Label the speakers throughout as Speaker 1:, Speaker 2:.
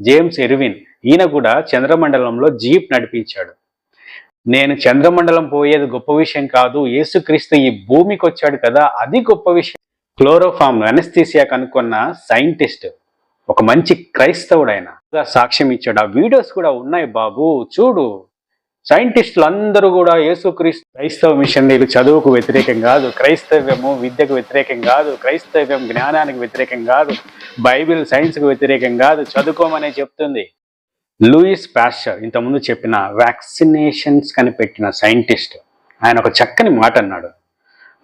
Speaker 1: James Erwin ఈయన కూడా చంద్రమండలంలో jeep నడిపించాడు. నేను చంద్రమండలం పోయేది గొప్ప విషయం కాదు. యేసుక్రీస్తు ఈ భూమికి వచ్చాడు కదా. అది గొప్ప విషయం. క్లోరోఫామ్ అనస్థీసియా కనుక్కున్న సైంటిస్ట్. ఒక మంచి క్రైస్తవుడు ఆయన సాక్ష్యం ఇచ్చాడు. ఆ వీడియోస్ కూడా ఉన్నాయి బాబు. చూడు. సైంటిస్టులు అందరూ కూడా యేసుక్రీస్తు క్రైస్తవ మిషనరీలు చదువుకు వ్యతిరేకం కాదు క్రైస్తవ్యము విద్యకు వ్యతిరేకం కాదు క్రైస్తవ్యం జ్ఞానానికి వ్యతిరేకం కాదు బైబిల్ సైన్స్కు వ్యతిరేకం కాదు చదువుకోమనే చెప్తుంది. లూయిస్ పాస్చర్ ఇంతకుముందు చెప్పిన వ్యాక్సినేషన్స్ కనిపెట్టిన సైంటిస్ట్ ఆయన ఒక చక్కని మాట అన్నాడు.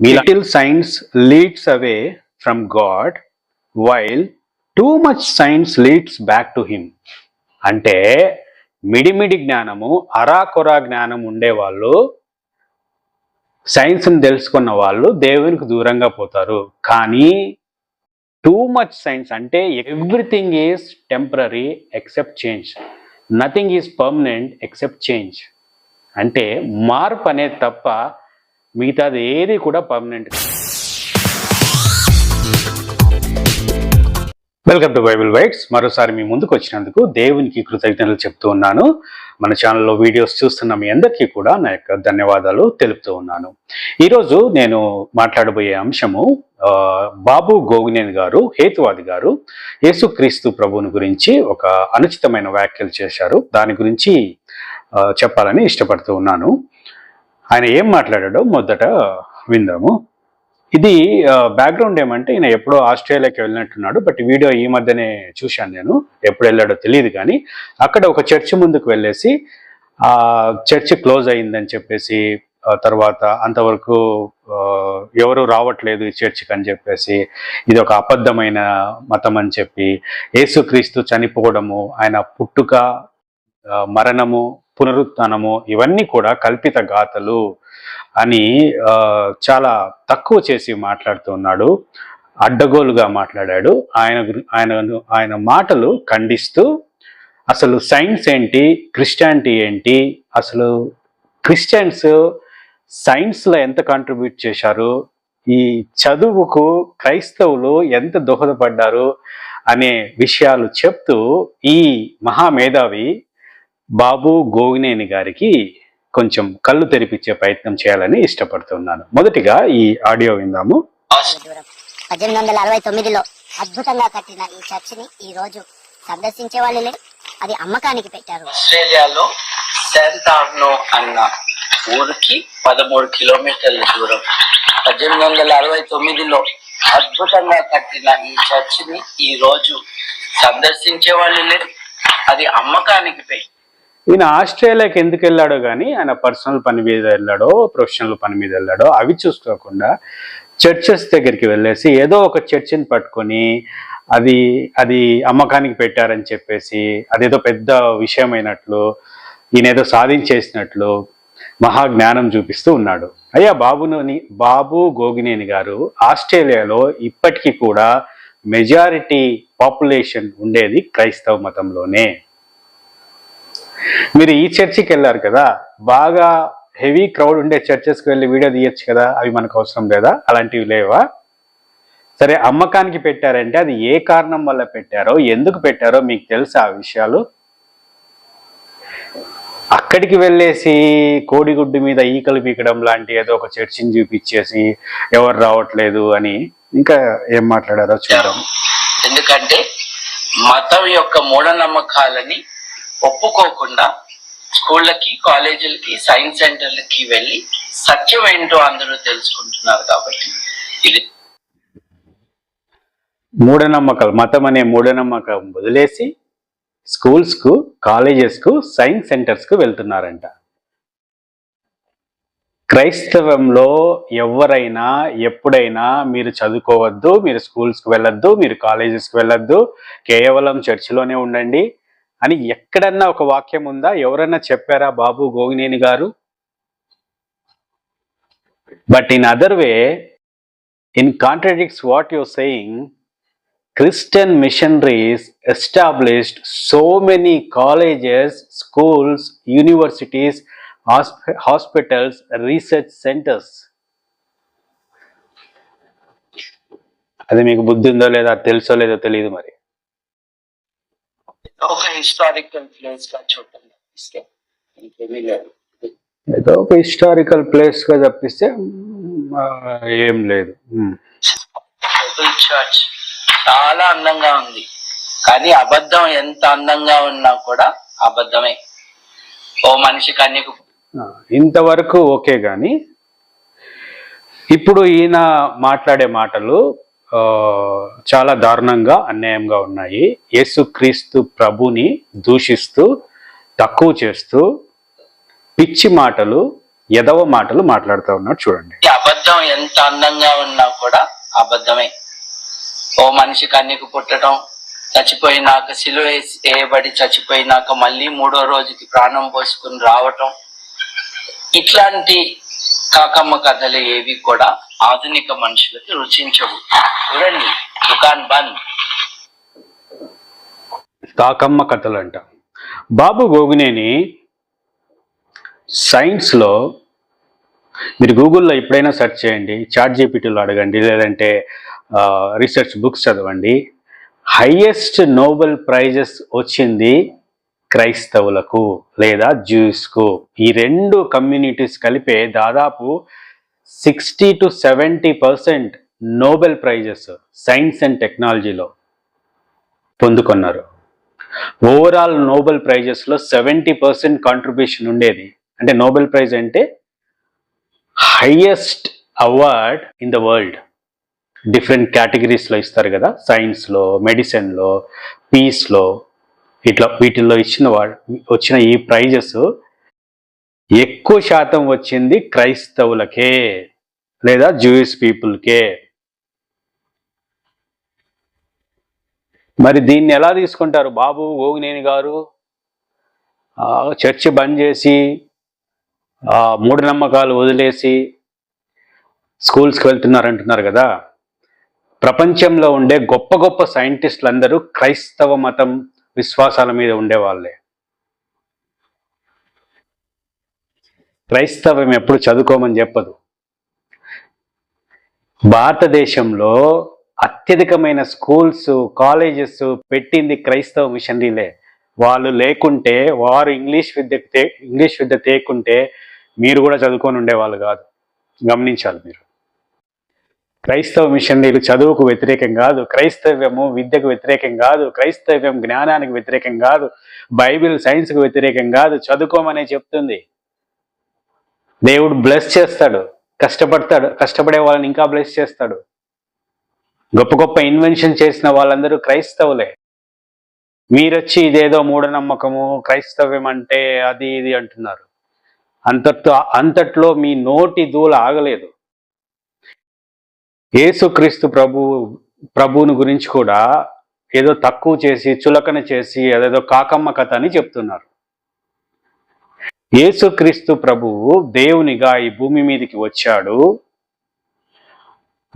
Speaker 1: Little science leads away from God while too much science leads back to him అంటే మిడిమిడి జ్ఞానము అరాకొరా జ్ఞానం ఉండేవాళ్ళు సైన్స్ని తెలుసుకున్న వాళ్ళు దేవునికి దూరంగా పోతారు. కానీ టూ మచ్ సైన్స్ అంటే everything is temporary except change. Nothing is permanent except change. అంటే మార్పు అనేది తప్ప మిగతాది ఏది కూడా permanent welcome to Bible whites మరోసారి మీ ముందుకు వచ్చినందుకు దేవునికి కృతజ్ఞతలు చెప్తూ ఉన్నాను. మన ఛానల్లో వీడియోస్ చూస్తున్న మీ అందరికీ కూడా నా యొక్క ధన్యవాదాలు తెలుపుతూ ఉన్నాను. ఈరోజు నేను మాట్లాడబోయే అంశము బాబు గోగినేని గారు హేతువాది గారు యేసుక్రీస్తు ప్రభువుని గురించి ఒక అనుచితమైన వ్యాఖ్యలు చేశారు. దాని గురించి చెప్పాలని ఇష్టపడుతూ ఉన్నాను. ఆయన ఏం మాట్లాడాడో మొదట విందాము. ఇది బ్యాక్గ్రౌండ్ ఏమంటే ఈయన ఎప్పుడో ఆస్ట్రేలియాకి వెళ్ళినట్టున్నాడు బట్ వీడియో ఈ మధ్యనే చూశాను నేను ఎప్పుడు వెళ్ళాడో తెలియదు కానీ అక్కడ ఒక చర్చ్ ముందుకు వెళ్ళేసి ఆ చర్చ్ క్లోజ్ అయిందని చెప్పేసి తర్వాత అంతవరకు ఎవరు రావట్లేదు ఈ చర్చికి అని చెప్పేసి ఇది ఒక అబద్ధమైన మతం అని చెప్పి యేసుక్రీస్తు చనిపోవడము ఆయన పుట్టుక మరణము పునరుత్నము ఇవన్నీ కూడా కల్పిత గాథలు అని చాలా తక్కువ చేసి మాట్లాడుతున్నాడు అడ్డగోలుగా మాట్లాడాడు. ఆయన ఆయనను ఆయన ఆయన మాటలు ఖండిస్తూ అసలు సైన్స్ ఏంటి క్రిస్టియానిటీ ఏంటి అసలు క్రిస్టియన్స్ సైన్స్లో ఎంత కాంట్రిబ్యూట్ చేశారు ఈ చదువుకు క్రైస్తవులు ఎంత దోహదపడ్డారు అనే విషయాలు చెప్తూ ఈ మహామేధావి బాబు గోగినేని గారికి కొంచెం కళ్ళు తెరిపించే ప్రయత్నం చేయాలని ఇష్టపడుతున్నాను. మొదటిగా ఈ ఆడియో విందాము.
Speaker 2: పద్దెనిమిది వందల అరవై తొమ్మిదిలో అద్భుతంగా కట్టిన ఈ చర్చిని ఈ రోజు సందర్శించే వాళ్ళు లేరు. అది అమ్మకానికి పెట్టారు.
Speaker 3: ఆస్ట్రేలియాలో శాంతార్నో అన్న ఊరికి పదమూడు కిలోమీటర్ల దూరం. పద్దెనిమిది వందల అరవై తొమ్మిదిలో అద్భుతంగా కట్టిన ఈ చర్చిని ఈ రోజు సందర్శించే వాళ్ళు లేరు. అది అమ్మకానికి పెట్టి
Speaker 1: ఈయన ఆస్ట్రేలియాకి ఎందుకు వెళ్ళాడో కానీ ఆయన పర్సనల్ పని మీద వెళ్ళాడో ప్రొఫెషనల్ పని మీద వెళ్ళాడో అవి చూసుకోకుండా చర్చెస్ దగ్గరికి వెళ్ళేసి ఏదో ఒక చర్చిని పట్టుకొని అది అది అమ్మకానికి పెట్టారని చెప్పేసి అదేదో పెద్ద విషయమైనట్లు ఈయన ఏదో సాధించేసినట్లు మహా జ్ఞానం చూపిస్తూ ఉన్నాడు. అయ్యా బాబుని బాబు గోగినేని గారు ఆస్ట్రేలియాలో ఇప్పటికీ కూడా మెజారిటీ పాపులేషన్ ఉండేది క్రైస్తవ మతంలోనే. మీరు ఈ చర్చికి వెళ్ళారు కదా బాగా హెవీ క్రౌడ్ ఉండే చర్చెస్కి వెళ్ళి వీడియో తీయచ్చు కదా అవి మనకు అవసరం లేదా? అలాంటివి లేవా? సరే అమ్మకానికి పెట్టారంటే అది ఏ కారణం వల్ల పెట్టారో ఎందుకు పెట్టారో మీకు తెలుసా ఆ విషయాలు? అక్కడికి వెళ్ళేసి కోడిగుడ్డు మీద ఈకలు పీకడం లాంటి ఏదో ఒక చర్చిని చూపించేసి ఎవరు రావట్లేదు అని ఇంకా ఏం మాట్లాడారో చూద్దాం.
Speaker 3: ఎందుకంటే మతం యొక్క మూఢనమ్మకాలని ఒప్పుకోకుండా స్కూళ్ళకి కాలేజీలకి సైన్స్ సెంటర్లకి వెళ్ళి సత్యం ఏంటో అందరూ తెలుసుకుంటున్నారు కాబట్టి ఇది
Speaker 1: మూఢనమ్మకాలు మతం అనే మూఢనమ్మకం వదిలేసి స్కూల్స్కు కాలేజెస్కు సైన్స్ సెంటర్స్కు వెళ్తున్నారంట. క్రైస్తవంలో ఎవరైనా ఎప్పుడైనా మీరు చదువుకోవద్దు మీరు స్కూల్స్కి వెళ్ళొద్దు మీరు కాలేజెస్కి వెళ్ళొద్దు కేవలం చర్చిలోనే ఉండండి అని ఎక్కడన్నా ఒక వాక్యం ఉందా? ఎవరన్నా చెప్పారా బాబు గోగినేని గారు? But in other way in contradicts what your saying Christian missionaries established so many colleges schools universities hospitals research centres అది మీకు బుద్ధి ఉందో లేదా తెలుసో లేదో తెలియదు మరి.
Speaker 3: ఒక హిస్టారికల్ ప్లేస్గా ఇంకేమీ లేదు.
Speaker 1: ఏదో ఒక హిస్టారికల్ ప్లేస్గా తప్పిస్తే ఏం లేదు.
Speaker 3: చర్చ్ చాలా అందంగా ఉంది. కానీ అబద్ధం ఎంత అందంగా ఉన్నా కూడా అబద్ధమే. ఓ మనిషి కన్యకు
Speaker 1: ఇంతవరకు ఓకే కానీ ఇప్పుడు ఈయన మాట్లాడే మాటలు చాలా దారుణంగా అన్యాయంగా ఉన్నాయి. యేసుక్రీస్తు ప్రభుని దూషిస్తూ తక్కువ చేస్తూ పిచ్చి మాటలు ఎదవ మాటలు మాట్లాడుతూ ఉన్నాడు. చూడండి.
Speaker 3: అబద్ధం ఎంత అందంగా ఉన్నా కూడా అబద్ధమే. ఓ మనిషి కన్యకు పుట్టడం చచ్చిపోయినాక సిలువ వేసి- వేయబడి చచ్చిపోయినాక మళ్ళీ మూడో రోజుకి ప్రాణం పోసుకుని రావటం ఇట్లాంటి కాకమ్మ కథలు ఏవి కూడా ఆధునిక మనుషులకి రుచించవు. చూడండి దుకాన్ బంద్.
Speaker 1: కాకమ్మ కథలు అంట బాబు గోగునేని సైన్స్లో మీరు గూగుల్లో ఎప్పుడైనా సెర్చ్ చేయండి చాట్ జీపీటీలో అడగండి లేదంటే రీసెర్చ్ బుక్స్ చదవండి. హైయెస్ట్ నోబెల్ ప్రైజెస్ వచ్చింది క్రైస్తవులకు లేదా జ్యూస్కు ఈ రెండు కమ్యూనిటీస్ కలిపే దాదాపు sixty to seventy percent Nobel prizes science and టెక్నాలజీలో పొందుకున్నారు. ఓవరాల్ నోబెల్ ప్రైజెస్లో సెవెంటీ పర్సెంట్ కాంట్రిబ్యూషన్ ఉండేది. అంటే నోబెల్ ప్రైజ్ అంటే highest award in the world. Different కేటగిరీస్లో ఇస్తారు కదా సైన్స్లో మెడిసిన్లో పీస్లో. ఇట్లా వీటిల్లో ఇచ్చిన వా వచ్చిన ఈ ప్రైజెస్ ఎక్కువ శాతం వచ్చింది క్రైస్తవులకే లేదా జూయిస్ పీపుల్కే మరి దీన్ని ఎలా తీసుకుంటారు? బాబు ఓగినేని గారు చర్చి బంద్ చేసి మూఢనమ్మకాలు వదిలేసి స్కూల్స్కి వెళ్తున్నారు అంటున్నారు కదా. ప్రపంచంలో ఉండే గొప్ప గొప్ప సైంటిస్టులు అందరూ క్రైస్తవ మతం విశ్వాసాల మీద ఉండేవాళ్ళే. క్రైస్తవం ఎప్పుడు చదువుకోమని చెప్పదు. భారతదేశంలో అత్యధికమైన స్కూల్స్ కాలేజెస్ పెట్టింది క్రైస్తవ మిషనరీలే. వాళ్ళు లేకుంటే వారు ఇంగ్లీష్ విద్య ఇంగ్లీష్ విద్య తేకుంటే మీరు కూడా చదువుకొని ఉండేవాళ్ళు కాదు. గమనించాలి మీరు. క్రైస్తవ మిషనరీలు చదువుకు వ్యతిరేకం కాదు క్రైస్తవ్యము విద్యకు వ్యతిరేకం కాదు క్రైస్తవ్యం జ్ఞానానికి వ్యతిరేకం కాదు బైబిల్ సైన్స్కు వ్యతిరేకం కాదు చదువుకోమనే చెప్తుంది. దేవుడు బ్లెస్ చేస్తాడు కష్టపడతాడు కష్టపడే వాళ్ళని ఇంకా బ్లెస్ చేస్తాడు. గొప్ప గొప్ప ఇన్వెన్షన్ చేసిన వాళ్ళందరూ క్రైస్తవులే. మీరొచ్చి ఇదేదో మూఢనమ్మకము క్రైస్తవ్యం అంటే అది ఇది అంటున్నారు. అంతట్లో అంతట్లో మీ నోటి దూల ఆగలేదు. యేసుక్రీస్తు ప్రభు ప్రభువుని గురించి కూడా ఏదో తక్కువ చేసి చులకన చేసి అదేదో కాకమ్మ కథ అని చెప్తున్నారు. యేసుక్రీస్తు ప్రభువు దేవునిగా ఈ భూమి మీదకి వచ్చాడు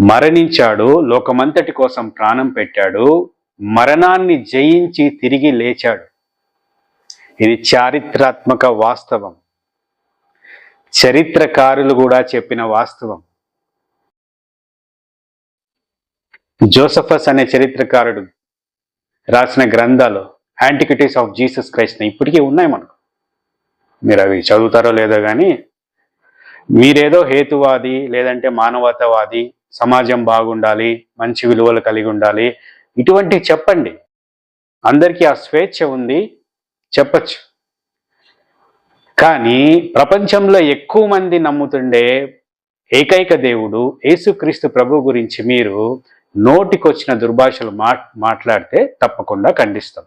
Speaker 1: మరణించాడు లోకమంతటి కోసం ప్రాణం పెట్టాడు మరణాన్ని జయించి తిరిగి లేచాడు. ఇది చారిత్రాత్మక వాస్తవం. చరిత్రకారులు కూడా చెప్పిన వాస్తవం. జోసఫస్ అనే చరిత్రకారుడు రాసిన గ్రంథాలు యాంటిక్విటీస్ ఆఫ్ జీసస్ క్రైస్ట్ ఇప్పటికీ ఉన్నాయి మనకు. మీరు అవి చదువుతారో లేదో కానీ మీరేదో హేతువాది లేదంటే మానవతావాది సమాజం బాగుండాలి మంచి విలువలు కలిగి ఉండాలి ఇటువంటివి చెప్పండి. అందరికీ ఆ స్వేచ్ఛ ఉంది చెప్పచ్చు. కానీ ప్రపంచంలో ఎక్కువ మంది నమ్ముతుండే ఏకైక దేవుడు యేసుక్రీస్తు ప్రభు గురించి మీరు నోటికొచ్చిన దుర్భాషలు మా మాట్లాడితే తప్పకుండా ఖండిస్తాం.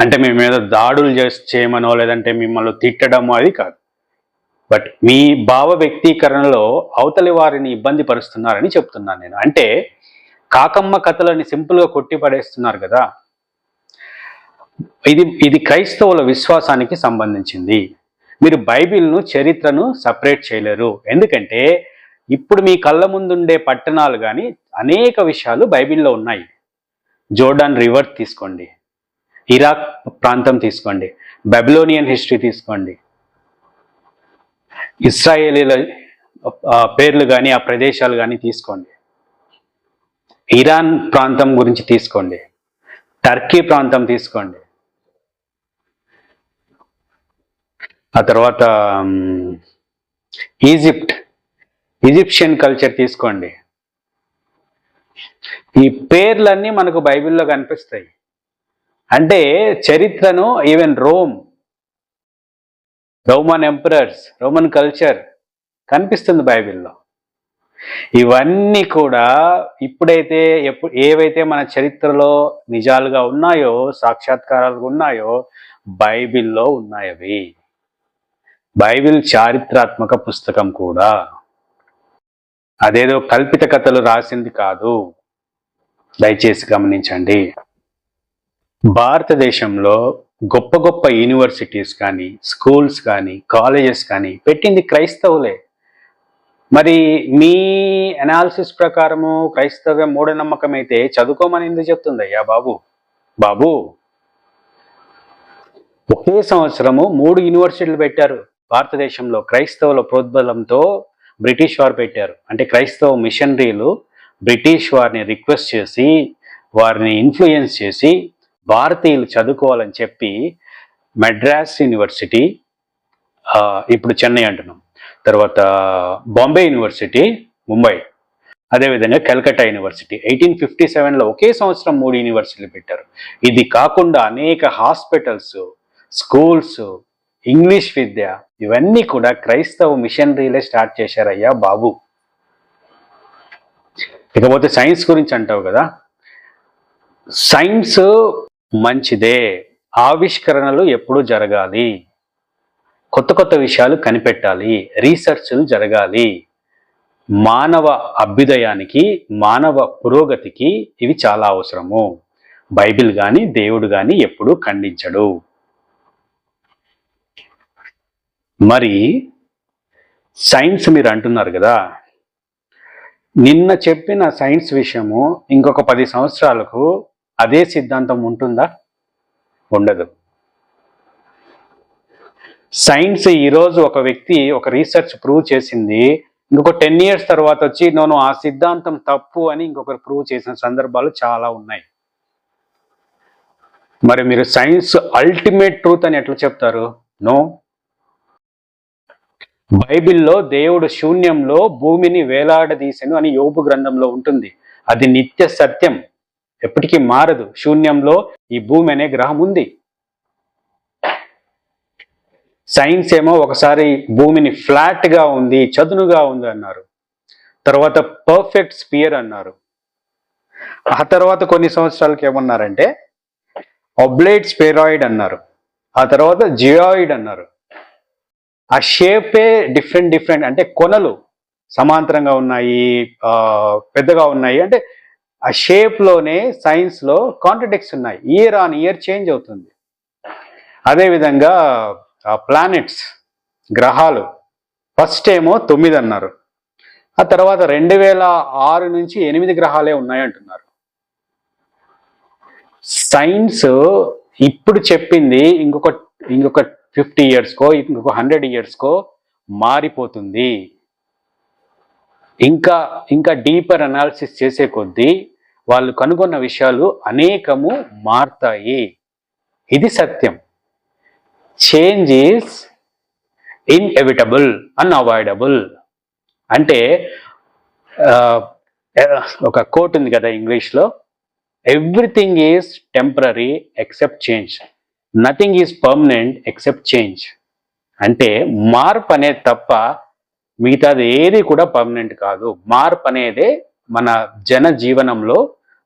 Speaker 1: అంటే మేము ఏదో దాడులు చేసి చేయమనో లేదంటే మిమ్మల్ని తిట్టడమో అది కాదు. బట్ మీ భావ వ్యక్తీకరణలో అవతలి వారిని ఇబ్బంది పరుస్తున్నారని చెప్తున్నాను నేను. అంటే కాకమ్మ కథలని సింపుల్గా కొట్టి పడేస్తున్నారు కదా. ఇది ఇది క్రైస్తవుల విశ్వాసానికి సంబంధించింది. మీరు బైబిల్ను చరిత్రను సపరేట్ చేయలేరు. ఎందుకంటే ఇప్పుడు మీ కళ్ళ ముందుండే పట్టణాలు కానీ అనేక విషయాలు బైబిల్లో ఉన్నాయి. జోర్డాన్ రివర్ తీసుకోండి. ఇరాక్ ప్రాంతం తీసుకోండి. బెబిలోనియన్ హిస్టరీ తీసుకోండి. ఇస్రాయేలీల పేర్లు కానీ ఆ ప్రదేశాలు కానీ తీసుకోండి. ఇరాన్ ప్రాంతం గురించి తీసుకోండి. టర్కీ ప్రాంతం తీసుకోండి. ఆ తర్వాత ఈజిప్ట్ ఈజిప్షియన్ కల్చర్ తీసుకోండి. ఈ పేర్లన్నీ మనకు బైబిల్లో కనిపిస్తాయి. అంటే చరిత్రను even Rome Roman emperors Roman culture కనిపిస్తుంది బైబిల్లో. ఇవన్నీ కూడా ఇప్పుడైతే ఎప్పుడు ఏవైతే మన చరిత్రలో నిజాలుగా ఉన్నాయో సాక్షాత్కారాలు ఉన్నాయో బైబిల్లో ఉన్నాయవి. బైబిల్ చారిత్రాత్మక పుస్తకం కూడా. అదేదో కల్పిత కథలు రాసింది కాదు. దయచేసి గమనించండి. భారతదేశంలో గొప్ప గొప్ప యూనివర్సిటీస్ కానీ స్కూల్స్ కానీ కాలేజెస్ కానీ పెట్టింది క్రైస్తవులే. మరి మీ అనాలిసిస్ ప్రకారము క్రైస్తవ మూఢనమ్మకం అయితే చదువుకోమని ఎందుకు చెప్తుందయ్యా బాబు? బాబు! ఒకే సంవత్సరము మూడు యూనివర్సిటీలు పెట్టారు. భారతదేశంలో క్రైస్తవుల ప్రోద్బలంతో బ్రిటిష్ వారు పెట్టారు. అంటే క్రైస్తవ మిషనరీలు బ్రిటిష్ వారిని రిక్వెస్ట్ చేసి వారిని ఇన్ఫ్లుయెన్స్ చేసి భారతీయులు చదువుకోవాలని చెప్పి మెడ్రాస్ యూనివర్సిటీ ఇప్పుడు చెన్నై అంటున్నాం. తర్వాత బాంబే యూనివర్సిటీ ముంబై. అదేవిధంగా కలకట్టా యూనివర్సిటీ. ఎయిటీన్ ఫిఫ్టీ సెవెన్లో ఒకే సంవత్సరం మూడు యూనివర్సిటీలు పెట్టారు. ఇది కాకుండా అనేక హాస్పిటల్స్ స్కూల్స్ ఇంగ్లీష్ విద్య ఇవన్నీ కూడా క్రైస్తవ మిషనరీలే స్టార్ట్ చేశారయ్యా బాబు. ఇకపోతే సైన్స్ గురించి అంటావు కదా? సైన్స్ మంచిదే ఆవిష్కరణలు ఎప్పుడు జరగాలి కొత్త కొత్త విషయాలు కనిపెట్టాలి రీసెర్చ్లు జరగాలి మానవ అభ్యుదయానికి మానవ పురోగతికి ఇవి చాలా అవసరము. బైబిల్ కానీ దేవుడు కానీ ఎప్పుడూ ఖండించడు. మరి సైన్స్ మీరు అంటున్నారు కదా నిన్న చెప్పిన సైన్స్ విషయము ఇంకొక పది సంవత్సరాలకు అదే సిద్ధాంతం ఉంటుందా? ఉండదు. సైన్స్ ఈరోజు ఒక వ్యక్తి ఒక రీసెర్చ్ ప్రూవ్ చేసింది ఇంకొక టెన్ ఇయర్స్ తర్వాత వచ్చి నేను ఆ సిద్ధాంతం తప్పు అని ఇంకొకరు ప్రూవ్ చేసిన సందర్భాలు చాలా ఉన్నాయి. మరి మీరు సైన్స్ అల్టిమేట్ ట్రూత్ అని ఎట్లా చెప్తారు? నో. బైబిల్లో దేవుడు శూన్యంలో భూమిని వేలాడదీసెను అని యోపు గ్రంథంలో ఉంటుంది. అది నిత్య సత్యం. ఎప్పటికీ మారదు. శూన్యంలో ఈ భూమి అనే గ్రహం ఉంది. సైన్స్ ఏమో ఒకసారి భూమిని ఫ్లాట్గా ఉంది చదునుగా ఉంది అన్నారు. తర్వాత పర్ఫెక్ట్ స్పియర్ అన్నారు. ఆ తర్వాత కొన్ని సంవత్సరాలకి ఏమన్నారంటే ఒబ్లేట్ స్పెరాయిడ్ అన్నారు. ఆ తర్వాత జియాయిడ్ అన్నారు. ఆ షేపే డిఫరెంట్ డిఫరెంట్ అంటే కొనలు సమాంతరంగా ఉన్నాయి పెద్దగా ఉన్నాయి. అంటే ఆ షేప్లోనే సైన్స్లో కాంట్రడిక్స్ ఉన్నాయి. ఇయర్ ఆన్ ఇయర్ చేంజ్ అవుతుంది. అదేవిధంగా ప్లానెట్స్ గ్రహాలు ఫస్ట్ ఏమో తొమ్మిది అన్నారు. ఆ తర్వాత రెండు వేల ఆరు నుంచి ఎనిమిది గ్రహాలే ఉన్నాయి అంటున్నారు. సైన్స్ ఇప్పుడు చెప్పింది ఇంకొక ఇంకొక ఫిఫ్టీ ఇయర్స్కో ఇంకొక హండ్రెడ్ ఇయర్స్కో మారిపోతుంది. ఇంకా ఇంకా డీపర్ అనాలిసిస్ చేసే కొద్దీ వాళ్ళు కనుగొన్న విషయాలు అనేకము మారుతాయి. ఇది సత్యం. చేంజ్ ఈజ్ ఇన్ఎవిటబుల్ అన్అవాయిడబుల్ అంటే ఒక కోట్ ఉంది కదా ఇంగ్లీష్లో everything is temporary except change nothing is permanent except change అంటే మార్పు అనేది తప్ప మిగతాది ఏది కూడా పర్మనెంట్ కాదు. మార్పు అనేదే మన జన జీవనంలో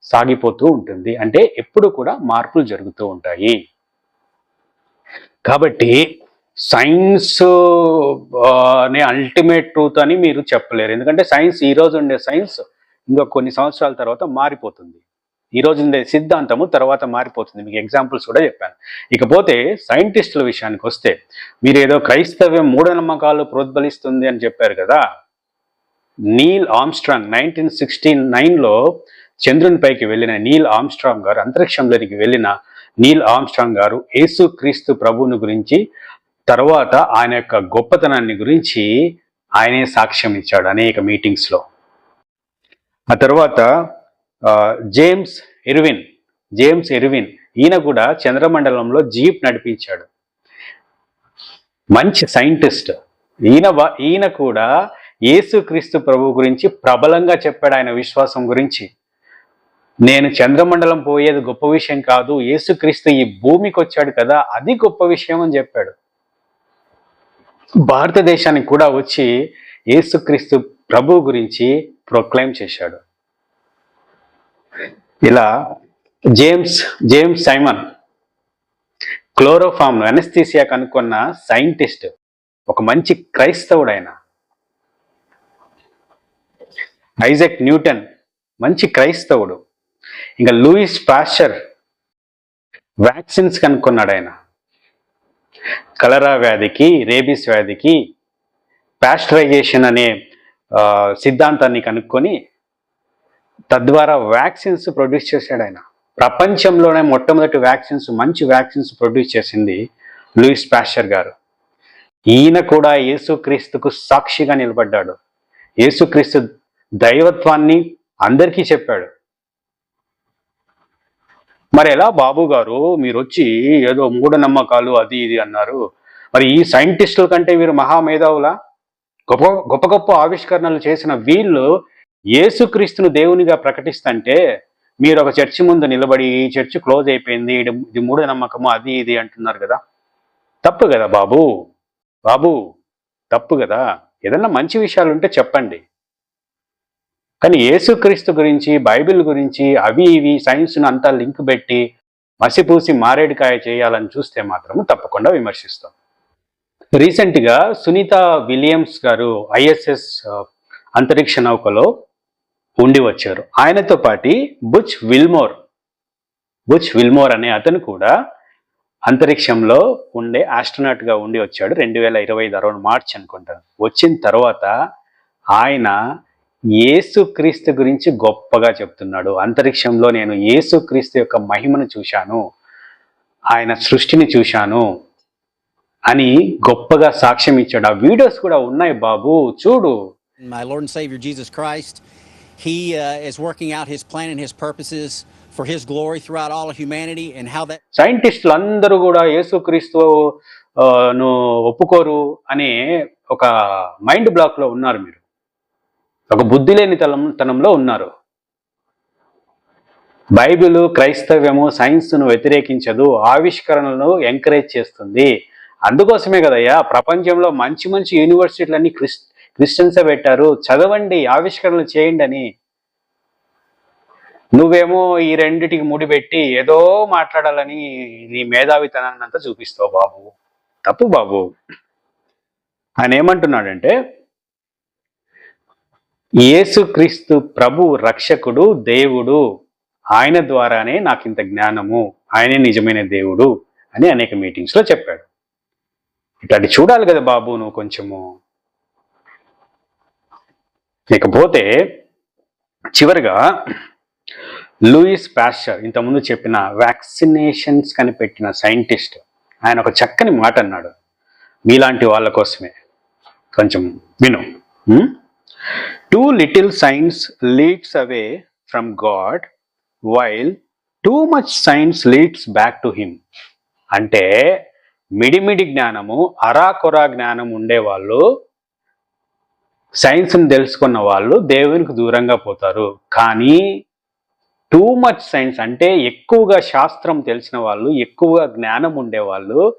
Speaker 1: సాగిపోతూ ఉంటుంది. అంటే ఎప్పుడు కూడా మార్పులు జరుగుతూ ఉంటాయి. కాబట్టి సైన్స్ అనే అల్టిమేట్ ట్రూత్ అని మీరు చెప్పలేరు. ఎందుకంటే సైన్స్ ఈరోజు ఉండే సైన్స్ ఇంకా కొన్ని సంవత్సరాల తర్వాత మారిపోతుంది. ఈ రోజు సిద్ధాంతము తర్వాత మారిపోతుంది. మీకు ఎగ్జాంపుల్స్ కూడా చెప్పాను. ఇకపోతే సైంటిస్టుల విషయానికి వస్తే మీరు ఏదో క్రైస్తవ్యం మూఢనమ్మకాలు ప్రోద్బలిస్తుంది అని చెప్పారు కదా? నీల్ ఆమ్స్ట్రాంగ్ నైన్టీన్ సిక్స్టీ నైన్లో చంద్రుని పైకి వెళ్ళిన నీల్ ఆమ్స్ట్రాంగ్ గారు అంతరిక్షంలోనికి వెళ్ళిన నీల్ ఆమ్స్ట్రాంగ్ గారు యేసు క్రీస్తు ప్రభువుని గురించి తర్వాత ఆయన యొక్క గొప్పతనాన్ని గురించి ఆయనే సాక్ష్యం ఇచ్చాడు అనేక మీటింగ్స్లో ఆ తర్వాత జేమ్స్ ఎరువిన్ జేమ్స్ ఎర్విన్ ఈయన కూడా చంద్రమండలంలో జీప్ నడిపించాడు. మంచి సైంటిస్ట్. ఈయన ఈయన కూడా యేసుక్రీస్తు ప్రభు గురించి ప్రబలంగా చెప్పాడు ఆయన విశ్వాసం గురించి. నేను చంద్రమండలం పోయేది గొప్ప విషయం కాదు యేసుక్రీస్తు ఈ భూమికి వచ్చాడు కదా అది గొప్ప విషయం అని చెప్పాడు. భారతదేశానికి కూడా వచ్చి యేసుక్రీస్తు ప్రభు గురించి ప్రొక్లైమ్ చేశాడు. ఇలా జేమ్స్ జేమ్స్ సైమన్ క్లోరోఫామ్ వెనస్థీసియా కనుక్కున్న సైంటిస్ట్ ఒక మంచి క్రైస్తవుడు ఆయన ఐజక్ న్యూటన్ మంచి క్రైస్తవుడు. ఇంకా లూయిస్ పాస్చర్ వ్యాక్సిన్స్ కనుక్కున్నాడు ఆయన కలరా వ్యాధికి రేబీస్ వ్యాధికి పాస్టరైజేషన్ అనే సిద్ధాంతాన్ని కనుక్కొని తద్వారా వ్యాక్సిన్స్ ప్రొడ్యూస్ చేశాడు ఆయన. ప్రపంచంలోనే మొట్టమొదటి వ్యాక్సిన్స్ మంచి వ్యాక్సిన్స్ ప్రొడ్యూస్ చేసింది లూయిస్ పాస్చర్ గారు. ఈయన కూడా యేసుక్రీస్తుకు సాక్షిగా నిలబడ్డాడు. యేసుక్రీస్తు దైవత్వాన్ని అందరికీ చెప్పాడు. మరి ఎలా బాబు గారు? మీరు వచ్చి ఏదో మూఢనమ్మకాలు అది ఇది అన్నారు. మరి ఈ సైంటిస్టుల కంటే వీరు మహామేధావులా గొప్ప గొప్ప గొప్ప ఆవిష్కరణలు చేసిన వీళ్ళు యేసుక్రీస్తును దేవునిగా ప్రకటిస్తుంటే మీరు ఒక చర్చి ముందు నిలబడి ఈ చర్చి క్లోజ్ అయిపోయింది ఇది మూఢ నమ్మకము అది ఇది అంటున్నారు కదా. తప్పు కదా బాబు. బాబు తప్పు కదా. ఏదన్నా మంచి విషయాలు ఉంటే చెప్పండి. కానీ యేసుక్రీస్తు గురించి బైబిల్ గురించి అవి ఇవి సైన్స్ను అంతా లింక్ పెట్టి మసిపూసి మారేడుకాయ చేయాలని చూస్తే మాత్రం తప్పకుండా విమర్శిస్తాం. రీసెంట్గా సునీత విలియమ్స్ గారు ఐఎస్ఎస్ అంతరిక్ష నౌకలో ఉండి వచ్చారు. ఆయనతో పాటి బుచ్ విల్మోర్ బుచ్ విల్మోర్ అనే అతను కూడా అంతరిక్షంలో ఉండే ఆస్ట్రనాట్గా ఉండి వచ్చాడు. రెండు వేల ఇరవై ఐదు అరౌండ్ మార్చ్ అనుకుంటాను వచ్చిన తర్వాత ఆయన ఏసుక్రీస్తు గురించి గొప్పగా చెప్తున్నాడు. అంతరిక్షంలో నేను ఏసుక్రీస్తు యొక్క మహిమను చూశాను. ఆయన సృష్టిని చూశాను అని గొప్పగా సాక్ష్యం ఇచ్చాడు. ఆ వీడియోస్ కూడా ఉన్నాయి బాబు. చూడు.
Speaker 4: My Lord and Savior Jesus Christ. He uh, is working out His plan and His purposes for His glory throughout all of humanity, and how that
Speaker 1: సైంటిస్టులు అందరూ కూడా యేసుక్రీస్తు ను ఒప్పుకోరు అనే ఒక మైండ్ బ్లాక్లో ఉన్నారు మీరు. ఒక బుద్ధి లేని తలం తనంలో ఉన్నారు. బైబిల్ క్రైస్తవ్యము సైన్స్ను వ్యతిరేకించదు ఆవిష్కరణలను ఎంకరేజ్ చేస్తుంది. అందుకోసమే కదయ్యా ప్రపంచంలో మంచి మంచి యూనివర్సిటీలన్నీ క్రిస్ క్రిస్టియన్సే పెట్టారు. చదవండి ఆవిష్కరణలు చేయండి అని. నువ్వేమో ఈ రెండిటికి ముడిపెట్టి ఏదో మాట్లాడాలని నీ మేధావితనాన్ని అంతా చూపిస్తావు బాబు. తప్పు బాబు. ఆయన ఏమంటున్నాడంటే యేసుక్రీస్తు ప్రభు రక్షకుడు దేవుడు ఆయన ద్వారానే నాకు ఇంత జ్ఞానము. ఆయనే నిజమైన దేవుడు అని అనేక మీటింగ్స్లో చెప్పాడు. ఇట్లాంటి చూడాలి కదా బాబు నువ్వు కొంచెము. ఇకపోతే చివరిగా లూయిస్ పాస్చర్ ఇంతకుముందు చెప్పిన వ్యాక్సినేషన్స్ కనిపెట్టిన సైంటిస్ట్ ఆయన ఒక చక్కని మాట అన్నాడు. మీలాంటి వాళ్ళ కోసమే. కొంచెం విను. Too little science leads away from God while too much science leads back to him అంటే మిడిమిడి జ్ఞానము అరాకొరా జ్ఞానం ఉండేవాళ్ళు సైన్స్ని తెలుసుకున్న వాళ్ళు దేవునికి దూరంగా పోతారు. కానీ టూ మచ్ సైన్స్ అంటే ఎక్కువగా శాస్త్రం తెలిసిన వాళ్ళు ఎక్కువగా జ్ఞానం ఉండేవాళ్ళు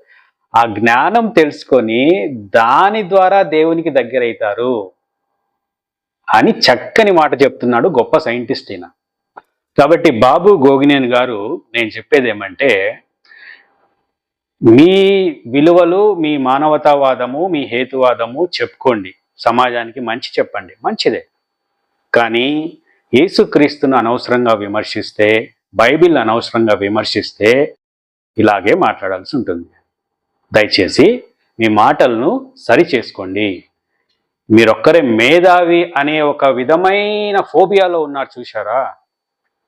Speaker 1: ఆ జ్ఞానం తెలుసుకొని దాని ద్వారా దేవునికి దగ్గరవుతారు అని చక్కని మాట చెప్తున్నాడు గొప్ప సైంటిస్ట్ ఈయన. కాబట్టి బాబు గోగినేని గారు నేను చెప్పేది ఏమంటే మీ విలువలు మీ మానవతావాదము మీ హేతువాదము చెప్పుకోండి. సమాజానికి మంచి చెప్పండి మంచిదే. కానీ యేసుక్రీస్తును అనవసరంగా విమర్శిస్తే బైబిల్ అనవసరంగా విమర్శిస్తే ఇలాగే మాట్లాడాల్సి ఉంటుంది. దయచేసి మీ మాటలను సరి చేసుకోండి మీరొక్కరే మేధావి అనే ఒక విధమైన ఫోబియాలో ఉన్నారు చూశారా?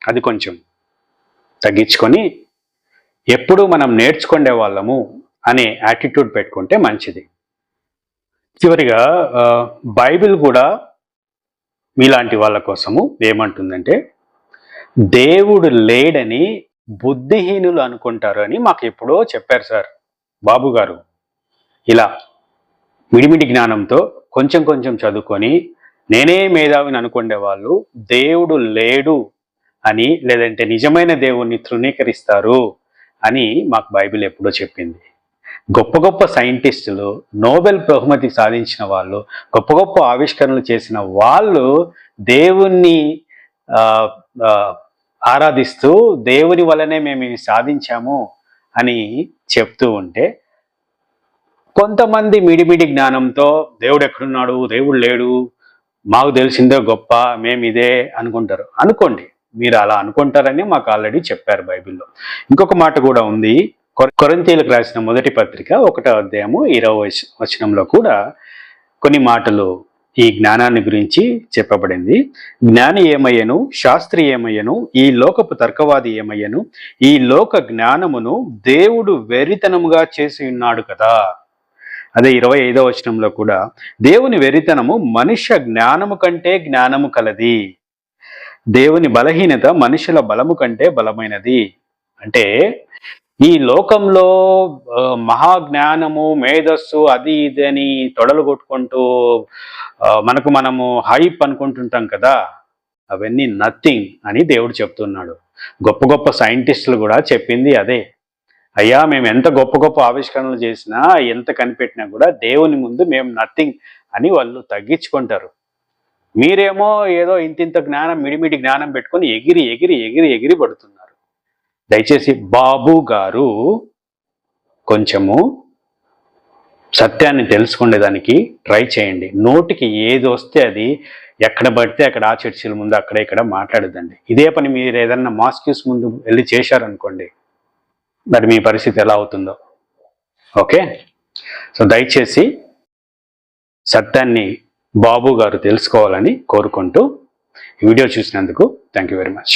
Speaker 1: అది కొంచెం తగ్గించుకొని ఎప్పుడు మనం నేర్చుకునే వాళ్ళము అనే యాటిట్యూడ్ పెట్టుకుంటే మంచిది. చివరిగా బైబిల్ కూడా మీలాంటి వాళ్ళ కోసము ఏమంటుందంటే దేవుడు లేడని బుద్ధిహీనులు అనుకుంటారు అని మాకు ఎప్పుడో చెప్పారు సార్ బాబు గారు. ఇలా మిడిమిడి జ్ఞానంతో కొంచెం కొంచెం చదువుకొని నేనే మేధావిని అనుకునే వాళ్ళు దేవుడు లేడు అని లేదంటే నిజమైన దేవుణ్ణి తృణీకరిస్తారు అని మాకు బైబిల్ ఎప్పుడో చెప్పింది. గొప్ప గొప్ప సైంటిస్టులు నోబెల్ బహుమతి సాధించిన వాళ్ళు గొప్ప గొప్ప ఆవిష్కరణలు చేసిన వాళ్ళు దేవుణ్ణి ఆరాధిస్తూ దేవుని వలనే మేము ఇవి సాధించాము అని చెప్తూ ఉంటే కొంతమంది మిడిమిడి జ్ఞానంతో దేవుడు ఎక్కడున్నాడు దేవుడు లేడు మాకు తెలిసిందే గొప్ప మేము ఇదే అనుకుంటారు. అనుకోండి మీరు అలా అనుకుంటారని మాకు ఆల్రెడీ చెప్పారు బైబిల్లో. ఇంకొక మాట కూడా ఉంది కొరంతీలకు రాసిన మొదటి పత్రిక ఒకటో అధ్యాయము ఇరవై వచనంలో కూడా కొన్ని మాటలు ఈ జ్ఞానాన్ని గురించి చెప్పబడింది. జ్ఞాని ఏమయ్యను? శాస్త్రి ఏమయ్యను? ఈ లోకపు తర్కవాది ఏమయ్యను? ఈ లోక జ్ఞానమును దేవుడు వెరితనముగా చేసి ఉన్నాడు కదా. అదే ఇరవై ఐదో వచనంలో కూడా దేవుని వెరితనము మనుష్య జ్ఞానము కంటే జ్ఞానము కలది. దేవుని బలహీనత మనుషుల బలము కంటే బలమైనది. అంటే ఈ లోకంలో మహాజ్ఞానము మేధస్సు అది ఇది అని తొడలు కొట్టుకుంటూ మనకు మనము హైప్ అనుకుంటుంటాం కదా అవన్నీ నథింగ్ అని దేవుడు చెప్తున్నాడు. గొప్ప గొప్ప సైంటిస్టులు కూడా చెప్పింది అదే. అయ్యా మేము ఎంత గొప్ప గొప్ప ఆవిష్కరణలు చేసినా ఎంత కనిపెట్టినా కూడా దేవుని ముందు మేము నథింగ్ అని వాళ్ళు తగ్గించుకుంటారు. మీరేమో ఏదో ఇంతింత జ్ఞానం మిడిమిడి జ్ఞానం పెట్టుకొని ఎగిరి ఎగిరి ఎగిరి ఎగిరి పడుతున్నారు. దయచేసి బాబు గారు కొంచెము సత్యాన్ని తెలుసుకునేదానికి ట్రై చేయండి. నోటికి ఏది వస్తే అది ఎక్కడ పడితే అక్కడ ఆ చర్చిల ముందు అక్కడ ఇక్కడ మాట్లాడదండి. ఇదే పని మీరు ఏదన్నా మాస్క్యూస్ ముందు వెళ్ళి చేశారనుకోండి మరి మీ పరిస్థితి ఎలా అవుతుందో. ఓకే? సో దయచేసి సత్యాన్ని బాబు గారు తెలుసుకోవాలని కోరుకుంటూ ఈ వీడియో చూసినందుకు థ్యాంక్ యూ వెరీ మచ్.